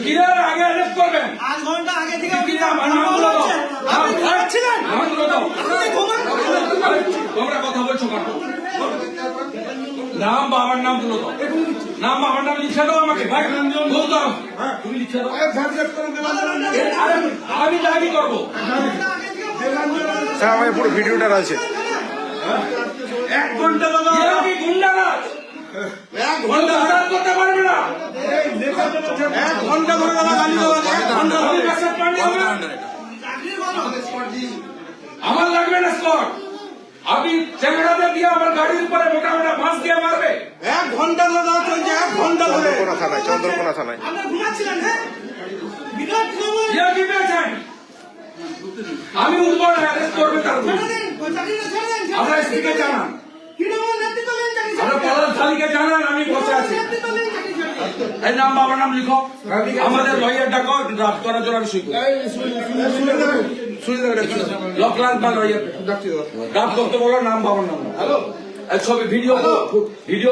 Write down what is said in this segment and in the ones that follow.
তো কিরার আগে অ্যারেস্ট করবেন? আধ ঘণ্টা আগে থেকে দাও। আপনি ঘুমাচ্ছিলেন? নামগুলো দাও। আপনি ঘুমান তোমরা কথা বলছো কেন নাম বাবার নাম দাও নাম বাবার নাম লিখে দাও আমাকে। ভাই বলতো তুমি লিখে দাও। আমি দাবি করব। স্যার আমার পুরো ভিডিওটা আছে এক ঘণ্টা কি গুন্ডারাজ? পারবে না এক ঘণ্টা ধরে দাদা গালি দেওয়া এক ঘণ্টা আমার লাগবে না স্কট। আপনি চ্যাংড়াতে দিয়ে আমার গাড়ির উপরে মোটা মোটা বাঁশ দিয়ে মারবে। এক ঘণ্টা ধরে দাদা চলছে এক ঘণ্টা ধরে। চন্দ্রকোনা থানায় চন্দ্রকোনা হ্যাঁ? বিরাট তৃণমূল ইয়া কি পেয়েছেন? আমি না অ্যারেস্ট করবে তার আপনার স্ত্রীকে জানান। আপনার দিন। থালিকে জানান আমি বসে আছি নেতৃত্ব দিন, চাকরি ছেড়ে দিন। এই নাম বাবার নাম লিখো। আমাদের লয়ার ডাকো ড্রাফট করার জন্য আমি সই করি লকলাল বা লয়ার ড্রাফট করতে বলো নাম বাবার নাম। হ্যালো? ছবি ভিডিও ভিডিও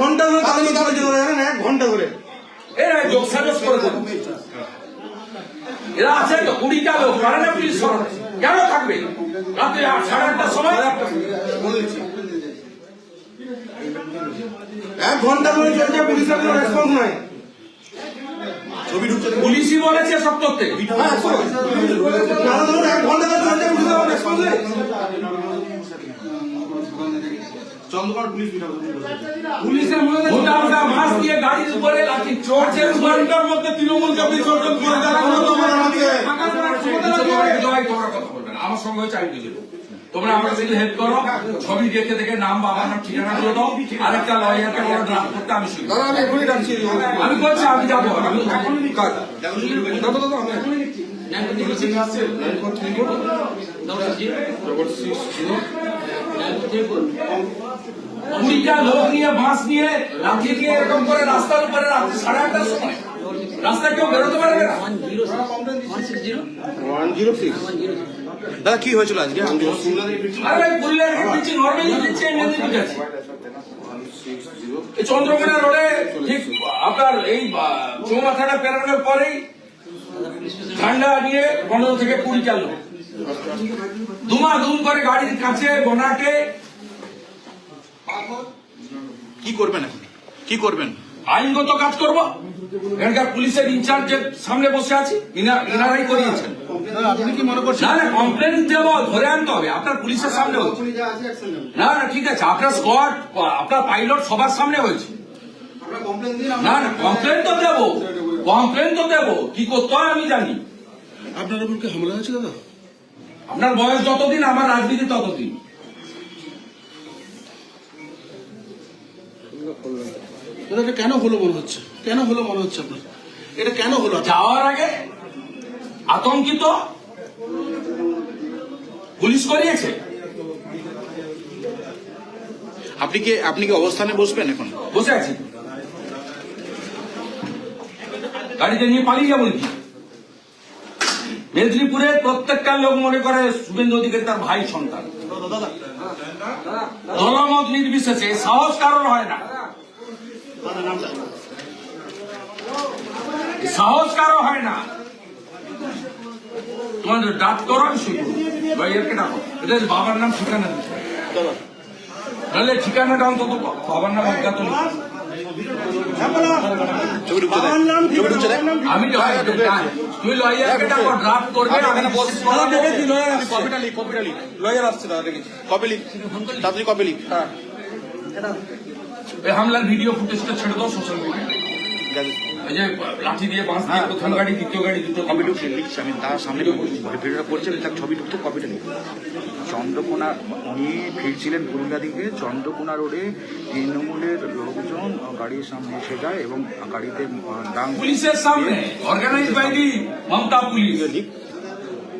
ঘণ্টা ধরে দাঁড়িয়ে চলেছে দাদা, জানেন? এক ঘণ্টা ধরে। এরা যোগ সাজস করে দেবে। এরা আছে তো কুড়িটা লোক পুলিশ কেন থাকবে? রাত্রে সাড়ে আটটার সময়? এক ঘণ্টা ধরে চলছে পুলিশের কোনো রেসপন্স নাই পুলিশই বলেছে সব করতে এক ঘণ্টা ধরে চলছে পুলিশের কোনো রেসপন্স নেই পুলিশের মধ্যে দিয়ে গাড়ির উপরে লাঠি চড়ছে ঘণ্টার মধ্যে তৃণমূলকে করে। আমার সঙ্গে চাই বুঝে তোমরা আমাকে যদি হেল্প করো। ছবি দেখে দেখে নাম বাবার নাম ঠিকানা দিয়ে দাও। আরেকটা লয়ারকে বলো ড্রাফট করতে আমি শুনি। দাদা আমি এখনই ডাকছি। আমি বলছি আমি যাব। আমি কাজ। দাদা দাদা আমি কুড়িটা লোক নিয়ে বাঁশ নিয়ে লাঠি দিয়ে এরকম করে রাস্তার উপরে রাত্রি সাড়ে আটটার সময়। রাস্তায় কেউ বেরোতে পারবে না। ওয়ান জিরো সিক্স দাদা কি হয়েছিল আজকে? চন্দ্রকোনা রোডে ঠিক আপনার এই চৌমাথাটা পেরানোর পরেই ঠান্ডা নিয়ে পনেরো থেকে কুড়ি চালু দুমা দুম করে গাড়ির কাছে বোনাকে কি করবেন এখন? কি করবেন? আইনগত কাজ করব। এখানকার পুলিশের ইনচার্জের সামনে বসে আছি ইনা- ইনারাই করিয়েছেন। আপনি কি মনে করছেন? না না কমপ্লেন দেবো ধরে আনতে হবে। আপনার পুলিশের সামনে হচ্ছে না না ঠিক আছে আপনার স্কোয়াড আপনার পাইলট সবার সামনে হয়েছে। না না কমপ্লেন তো দেবো। কমপ্লেন তো দেবো। কি করতে হয় আমি জানি। আপনার উপর কি হামলা হয়েছে দাদা? আপনার বয়স যতদিন আমার রাজনীতি ততদিন। দাদা এটা কেন হলো মনে হচ্ছে? কেন হলো মনে হচ্ছে আপনার? এটা কেন হলো? যাওয়ার আগে আতঙ্কিত পুলিশ করিয়েছে। আপনি কি আপনি কি অবস্থানে বসবেন এখন? বসে আছি। গাড়িতে নিয়ে পালিয়ে যাব নাকি? মেদিনীপুরের প্রত্যেকটা লোক মনে করে শুভেন্দু অধিকারী তার ভাই সন্তান। দলমত নির্বিশেষে সাহস কারণ হয় না। সাহস কারও হয় না। তোমাদের ডাক করো আমি শুরু লয়ারকে ডাকো? এটা বাবার নাম ঠিকানা নাহলে ঠিকানাটা অন্তত বাবার নাম অজ্ঞাত দেখ। দেখ। আমি লয়ারকে ডাক- তুমি লয়ারকে ডাকো ড্রাফট করবে লয়ার আসছে। কপিটা লিখ কপিটা লিখ লয়ার আসছে দাদা দেখেছি কপি লিখ তাড়াতাড়ি কপি লিখ হামলার ভিডিও ফুটেজটা ছেড়ে দাও সোশ্যাল মিডিয়ায় যে লাঠি দিয়ে বাঁশ দিয়ে প্রথম গাড়ি দ্বিতীয় গাড়ি দুটো কপি ঢুকছে লিখছে আমি তার সামনে ভিডিওটা করছি আমি তার ছবি ঢুকতে কপিটা নিই চন্দ্রকোনা উনি ফিরছিলেন পুরুলিয়া দিকে চন্দ্রকোনা রোডে তৃণমূলের লোকজন গাড়ির সামনে এসে যায় এবং গাড়িতে পুলিশের সামনে organise by the Mamata police